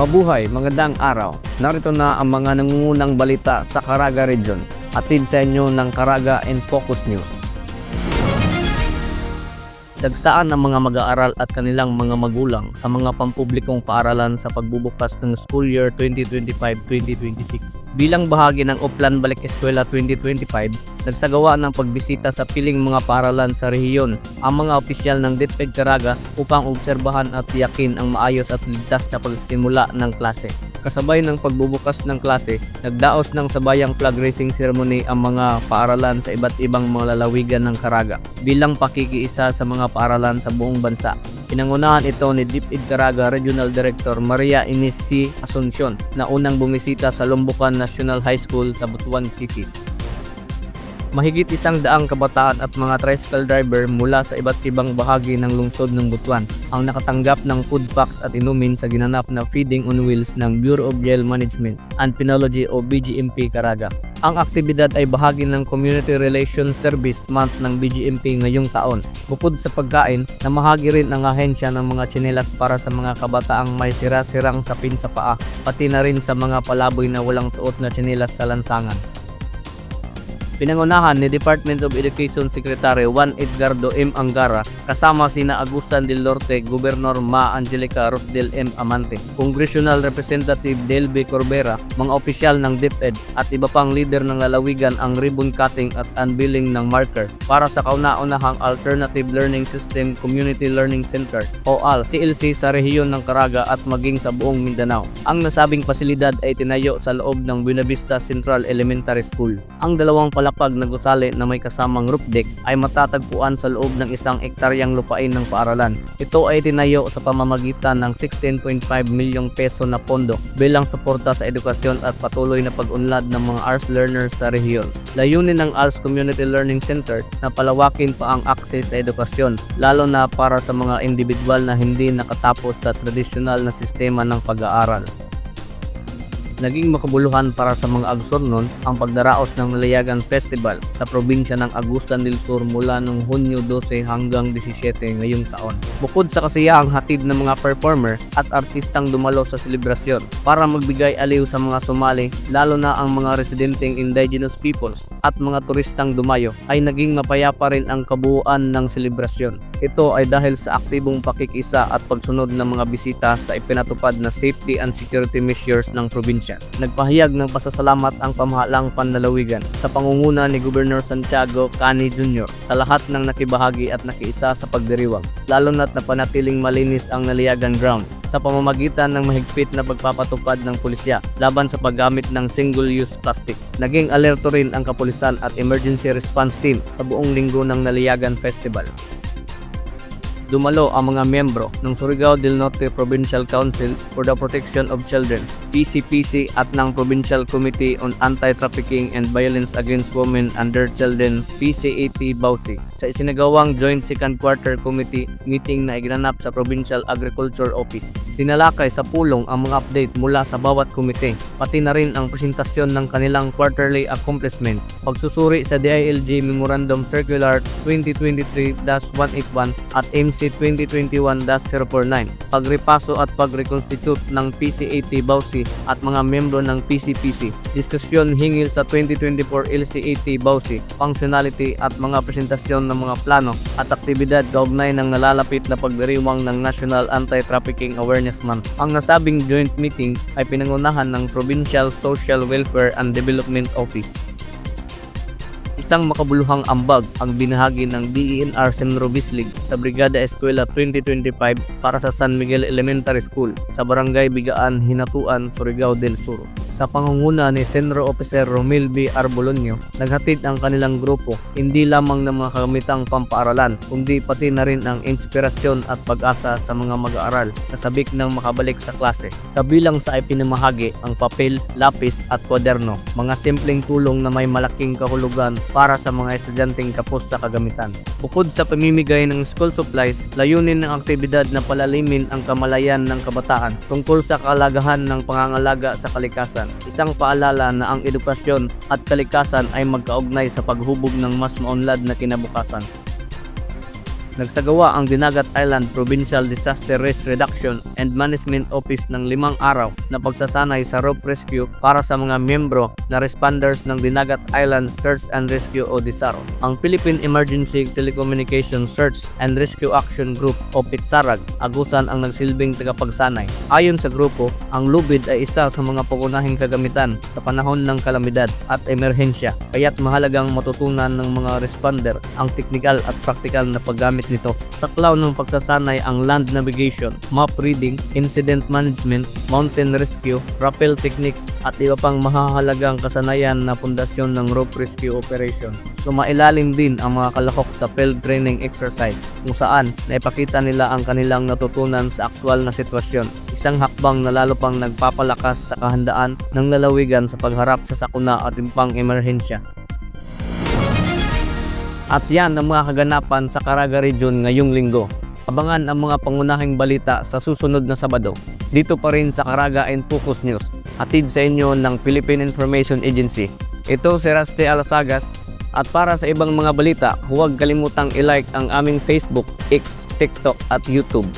Mabuhay, magandang araw. Narito na ang mga nangungunang balita sa Caraga Region. Atid sa inyo ng Caraga and Focus News. Dagsaan ang mga mag-aaral at kanilang mga magulang sa mga pampublikong paaralan sa pagbubukas ng school year 2025-2026. Bilang bahagi ng Uplan Balik Eskwela 2025, nagsagawa ng pagbisita sa piling mga paaralan sa rehiyon ang mga opisyal ng DepEd Caraga upang obserbahan at tiyakin ang maayos at ligtas na pagsimula ng klase. Kasabay ng pagbubukas ng klase, nagdaos ng sabayang flag raising ceremony ang mga paaralan sa iba't ibang mga lalawigan ng Caraga bilang pakikiisa sa mga paaralan sa buong bansa. Pinangunahan ito ni DepEd Caraga Regional Director Maria Ines C. Asuncion na unang bumisita sa Lumbukan National High School sa Butuan City. Mahigit isang daang kabataan at mga tricycle driver mula sa iba't ibang bahagi ng lungsod ng Butuan ang nakatanggap ng food packs at inumin sa ginanap na Feeding on Wheels ng Bureau of Jail Management and Penology o BGMP Caraga. Ang aktibidad ay bahagi ng Community Relations Service Month ng BGMP ngayong taon. Bukod sa pagkain, namahagi rin ang ahensya ng mga tsinelas para sa mga kabataang may sira-sirang sapin sa paa, pati na rin sa mga palaboy na walang suot na tsinelas sa lansangan. Pinangunahan ni Department of Education Secretary Juan Edgardo M. Angara kasama sina Agustan del Norte, Gobernador Ma Angelica Rosdel M. Amante, Congressional Representative Delby Corbera, mga opisyal ng DepEd at iba pang leader ng lalawigan ang ribbon cutting at unveiling ng marker para sa kauna-unahang Alternative Learning System Community Learning Center o AL sa rehiyon ng Caraga at maging sa buong Mindanao. Ang nasabing pasilidad ay tinayo sa loob ng Buenavista Central Elementary School. Ang dalawang palapag na gusali na may kasamang roof deck ay matatagpuan sa loob ng isang ektaryang lupain ng paaralan. Ito ay tinayo sa pamamagitan ng 16.5 milyong peso na pondo bilang suporta sa edukasyon at patuloy na pag-unlad ng mga arts learners sa rehiyon. Layunin ng ALS Community Learning Center na palawakin pa ang access sa edukasyon, lalo na para sa mga individual na hindi nakatapos sa tradisyonal na sistema ng pag-aaral. Naging makabuluhan para sa mga Agsornon ang pagdaraos ng Nalayagan Festival sa probinsya ng Agustan del Sur mula noong Hunyo 12 hanggang 17 ngayong taon. Bukod sa kasiyahang hatid ng mga performer at artistang dumalo sa selebrasyon para magbigay aliw sa mga sumali lalo na ang mga residenteng indigenous peoples at mga turistang dumayo ay naging mapayapa rin ang kabuuan ng selebrasyon. Ito ay dahil sa aktibong pakikisa at pagsunod ng mga bisita sa ipinatupad na safety and security measures ng probinsya. Nagpahayag ng pasasalamat ang pamahalang panlalawigan sa pangunguna ni Governor Santiago Cani Jr. sa lahat ng nakibahagi at nakiisa sa pagdiriwang, lalo na't napanatiling malinis ang naliyagan ground sa pamamagitan ng mahigpit na pagpapatupad ng pulisya laban sa paggamit ng single-use plastic. Naging alerto rin ang kapulisan at emergency response team sa buong linggo ng Naliyagan Festival dumalo ang mga miyembro ng Surigao del Norte Provincial Council for the Protection of Children, PCPC at ng Provincial Committee on Anti-Trafficking and Violence Against Women and Their Children, PCAT Bausi, sa isinagawang Joint Second Quarter Committee meeting na iginanap sa Provincial Agriculture Office. Tinalakay sa pulong ang mga update mula sa bawat komite, pati na rin ang presentasyon ng kanilang quarterly accomplishments, pagsusuri sa DILG Memorandum Circular 2023-181 at MC 2021-049, pagrepaso at pagreconstitute ng PCAT Bausi at mga membro ng PCPC, diskusyon hingil sa 2024 LCAT Bausi, functionality at mga presentasyon ng mga plano at aktibidad kaugnay ng nalalapit na pagdiriwang ng National Anti-Trafficking Awareness Month. Ang nasabing joint meeting ay pinangunahan ng Provincial Social Welfare and Development Office. Isang makabuluhang ambag ang binahagi ng DENR Senro Bislig sa Brigada Eskwela 2025 para sa San Miguel Elementary School sa Barangay Bigaan, Hinatuan, Surigao del Sur. Sa pangunguna ni Senro Officer Romil B. Arbolonio, naghatid ang kanilang grupo hindi lamang ng mga kagamitang pampaaralan, kundi pati na rin ang inspirasyon at pag-asa sa mga mag-aaral na sabik ng makabalik sa klase. Kabilang sa ipinamahagi ang papel, lapis at kwaderno, mga simpleng tulong na may malaking kahulugan para sa mga estudyanteng kapos sa kagamitan. Bukod sa pamimigay ng school supplies, layunin ng aktibidad na palalimin ang kamalayan ng kabataan tungkol sa kalagahan ng pangangalaga sa kalikasan. Isang paalala na ang edukasyon at kalikasan ay magkaugnay sa paghubog ng mas maunlad na kinabukasan. Nagsagawa ang Dinagat Island Provincial Disaster Risk Reduction and Management Office ng limang araw na pagsasanay sa rope rescue para sa mga miyembro na responders ng Dinagat Island Search and Rescue o DISARO. Ang Philippine Emergency Telecommunication Search and Rescue Action Group o PITSARAG agusan ang nagsilbing tagapagsanay. Ayon sa grupo, ang lubid ay isa sa mga pangunahing kagamitan sa panahon ng kalamidad at emerhensya. Kaya't mahalagang matutunan ng mga responder ang teknikal at praktikal na paggamit nito. Sa klaw ng pagsasanay ang land navigation, map reading, incident management, mountain rescue, rappel techniques at iba pang mahahalagang kasanayan na pundasyon ng rope rescue operation. Sumailalim din ang mga kalahok sa field training exercise kung saan naipakita nila ang kanilang natutunan sa aktwal na sitwasyon. Isang hakbang na lalo pang nagpapalakas sa kahandaan ng lalawigan sa pagharap sa sakuna at impang emerhensya. At yan ang mga kaganapan sa Caraga Region ngayong linggo. Abangan ang mga pangunahing balita sa susunod na Sabado. Dito pa rin sa Caraga and Focus News. Atid sa inyo ng Philippine Information Agency. Ito si Raste Alasagas. At para sa ibang mga balita, huwag kalimutang i-like ang aming Facebook, X, TikTok at YouTube.